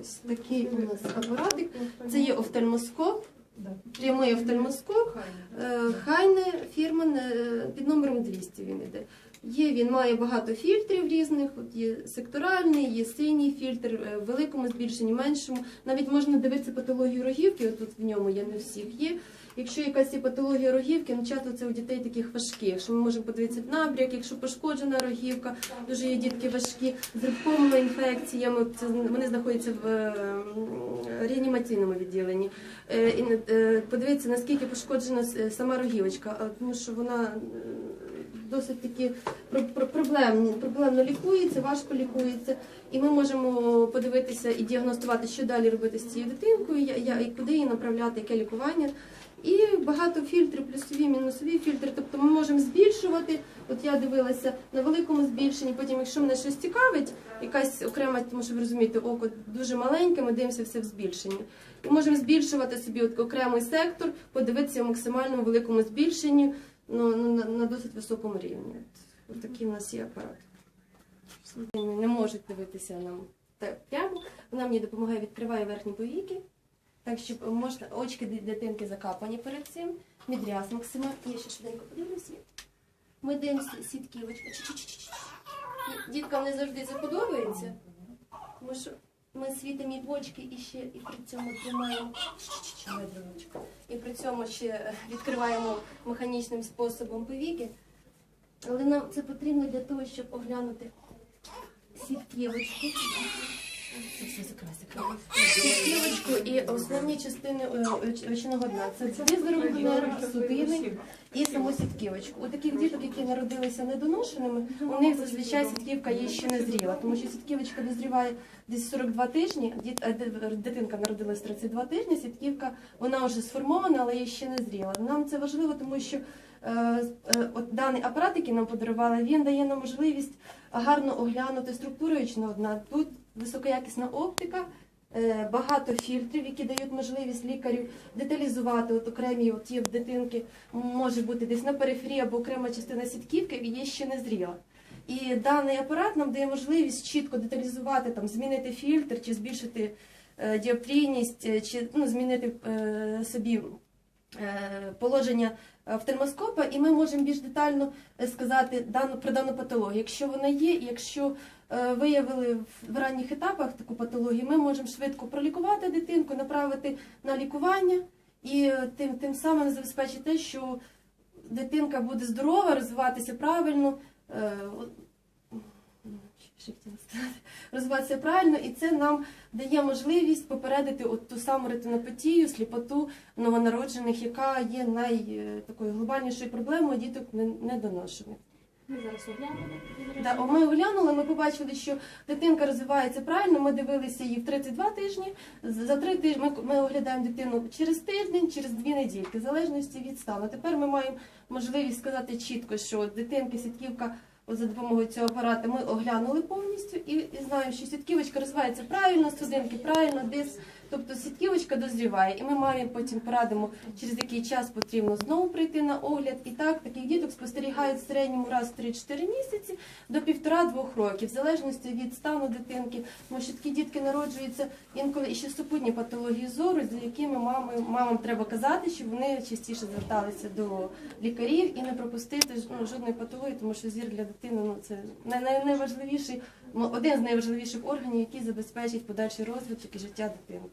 Ось такий у нас апаратик. Це є офтальмоскоп, прямий офтальмоскоп. Е, Хайне фірма е, під номером 200 він іде. Є, він має багато фільтрів різних. От є секторальний, є синій фільтр, е, в великому збільшенні, меншому. Навіть можна дивитися патологію рогівки. От тут в ньому є не всіх є. Якщо якась є патологія рогівки, ну часто це у дітей таких важких, що ми можемо подивитися набряк, якщо пошкоджена рогівка, дуже є дітки важкі з грибковими інфекціями. Це вони знаходяться в е, реанімаційному відділенні. Е, е, Подивитися, наскільки пошкоджена сама рогівочка, тому що вона досить таки про- про- проблемні, проблемно лікується, важко лікується. І ми можемо подивитися і діагностувати, що далі робити з цією дитинкою, я- і куди її направляти, яке лікування. І багато фільтрів, плюсові, мінусові фільтри. Тобто ми можемо збільшувати. От я дивилася на великому збільшенні. Потім, якщо мене щось цікавить, якась окрема, тому що ви розумієте, око дуже маленьке, ми дивимося все в збільшенні. І можемо збільшувати собі от окремий сектор, подивитися в максимальному великому збільшенні ну, ну, на, на досить високому рівні. От, такий в нас є апарат. Вони не можуть дивитися нам прямо. Вона мені допомагає, відкриває верхні повіки. Так, щоб можна очки дитинки закапані перед цим. Мідряс максимально. Я ще швиденько подивлюся. Ми дивимося сітківочку. Діткам не завжди це подобається, тому що ми світимо і бочки і ще і при цьому тримаємо і при цьому ще відкриваємо механічним способом повіки. Але нам це потрібно для того, щоб оглянути сітківочку. Це все закривай, закривай. Сітківочку і основні частини е, очного дна. Це визерунок нерв, судини і саму сітківочку. У таких діток, які народилися недоношеними, у них зазвичай сітківка є ще не зріла, тому що сітківочка дозріває десь 42 тижні. Діт, е, дитинка народилась 32 тижні, сітківка вона вже сформована, але є ще не зріла. Нам це важливо, тому що е, е, от даний апарат, який нам подарували, він дає нам можливість гарно оглянути структуру очного дна. Тут високоякісна оптика. Е, Багато фільтрів, які дають можливість лікарю деталізувати от окремі от в дитинки, може бути десь на периферії або окрема частина сітківки, і є ще не зріла. І даний апарат нам дає можливість чітко деталізувати, там, змінити фільтр чи збільшити е, діоптрійність, е, чи ну, змінити собі положення офтальмоскопа, і ми можемо більш детально е, сказати про дану патологію. Якщо вона є, якщо е, виявили в- ранніх етапах таку патологію, ми можемо швидко пролікувати дитинку, направити на лікування і е, тим, тим самим забезпечити те, що дитинка буде здорова, розвиватися правильно. Що хотіла сказати? Розвиватися правильно, і це нам дає можливість попередити от ту саму ретинопатію, сліпоту новонароджених, яка є най е, такою глобальнішою проблемою діток не- недоношених. Ми зараз оглянемо. Да, ми оглянули, ми побачили, що дитинка розвивається правильно. Ми дивилися її в 32 тижні. За три тижні ми, ми оглядаємо дитину через тиждень, через дві недільки, в залежності від стану. Тепер ми маємо можливість сказати чітко, що дитинки сітківка. За допомогою цього апарата ми оглянули повністю і, і знаємо, що сітківочка розвивається правильно, судинки правильно, дис. Тобто сітківочка дозріває, і ми маємо потім порадимо, через який час потрібно знову прийти на огляд. І так таких діток спостерігають в середньому раз в 3-4 місяці до півтора-двох років, в залежності від стану дитинки. Тому що такі дітки народжуються інколи і ще супутні патології зору, за якими мами, мамам треба казати, щоб вони частіше зверталися до лікарів і не пропустити ну, жодної патології, тому що зір для дитини ну, це най- най- найважливіший, ну, один з найважливіших органів, який забезпечить подальший розвиток і життя дитинки.